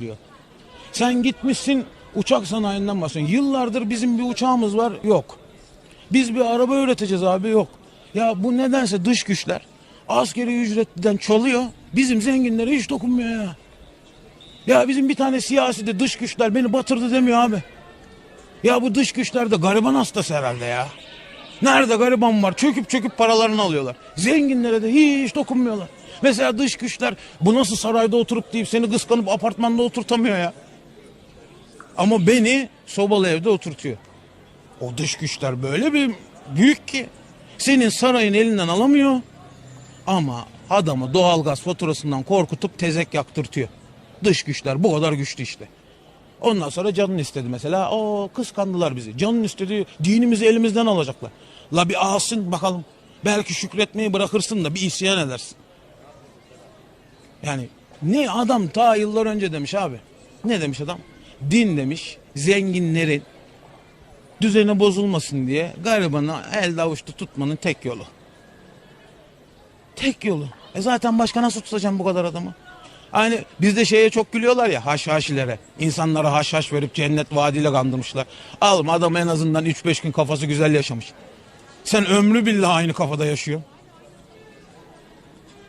diyor. Sen gitmişsin uçak sanayinden bahsediyorsun. Yıllardır bizim bir uçağımız var yok. Biz bir araba üreteceğiz abi yok. Ya bu nedense dış güçler askeri ücretten çalıyor. Bizim zenginlere hiç dokunmuyor ya. Ya bizim bir tane siyasi de dış güçler beni batırdı demiyor abi. Ya bu dış güçler de gariban hastası herhalde ya. Nerede gariban var? Çöküp çöküp paralarını alıyorlar. Zenginlere de hiç dokunmuyorlar. Mesela dış güçler bu nasıl sarayda oturup deyip seni kıskanıp apartmanda oturtamıyor ya. Ama beni sobalı evde oturtuyor. O dış güçler böyle bir büyük ki senin sarayın elinden alamıyor ama adamı doğalgaz faturasından korkutup tezek yaktırtıyor. Dış güçler bu kadar güçlü işte. Ondan sonra canın istedi mesela. O kıskandılar bizi. Canın istedi dinimizi elimizden alacaklar. La bir alsın bakalım. Belki şükretmeyi bırakırsın da bir isyan edersin. Yani ne adam ta yıllar önce demiş abi. Ne demiş adam? Din demiş zenginlerin düzeni bozulmasın diye garibanı elde avuçta tutmanın tek yolu. Tek yolu. E zaten başka nasıl tutacağım bu kadar adamı? Hani bizde şeye çok gülüyorlar ya haşhaşilere. İnsanlara haşhaş verip cennet vaadiyle kandırmışlar. Alma adam en azından 3-5 gün kafası güzel yaşamış. Sen ömrü billah aynı kafada yaşıyorsun.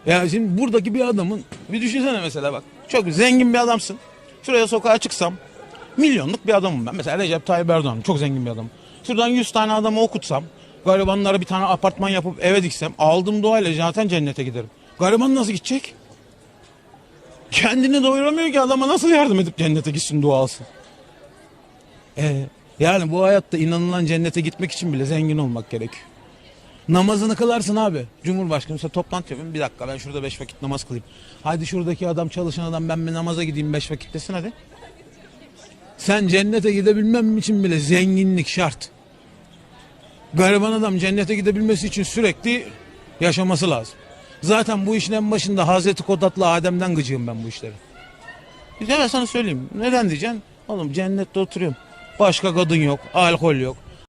Ya şimdi buradaki bir adamın bir düşünsene mesela bak. Çok zengin bir adamsın. Şuraya sokağa çıksam milyonluk bir adamım ben. Mesela Recep Tayyip Erdoğan çok zengin bir adam. Şuradan 100 tane adamı okutsam garibanlara bir tane apartman yapıp eve diksem aldığım duayla zaten cennete giderim. Gariban nasıl gidecek? Kendini doyuramıyor ki adama nasıl yardım edip cennete gitsin dua. Ee, yani bu hayatta inanılan cennete gitmek için bile zengin olmak gerekiyor. Namazını kılarsın abi. Cumhurbaşkanı mesela toplantı yapayım. Bir dakika ben şurada beş vakit namaz kılayım. Hadi şuradaki adam çalışan adam ben bir namaza gideyim beş vakit desin hadi. Sen cennete gidebilmem için bile zenginlik şart. Gariban adam cennete gidebilmesi için sürekli yaşaması lazım. Zaten bu işin en başında Hazreti Kodatlı Adem'den gıcığım ben bu işlere. Ya ben sana söyleyeyim. Neden diyeceksin? Oğlum cennette oturuyorum. Başka kadın yok, alkol yok.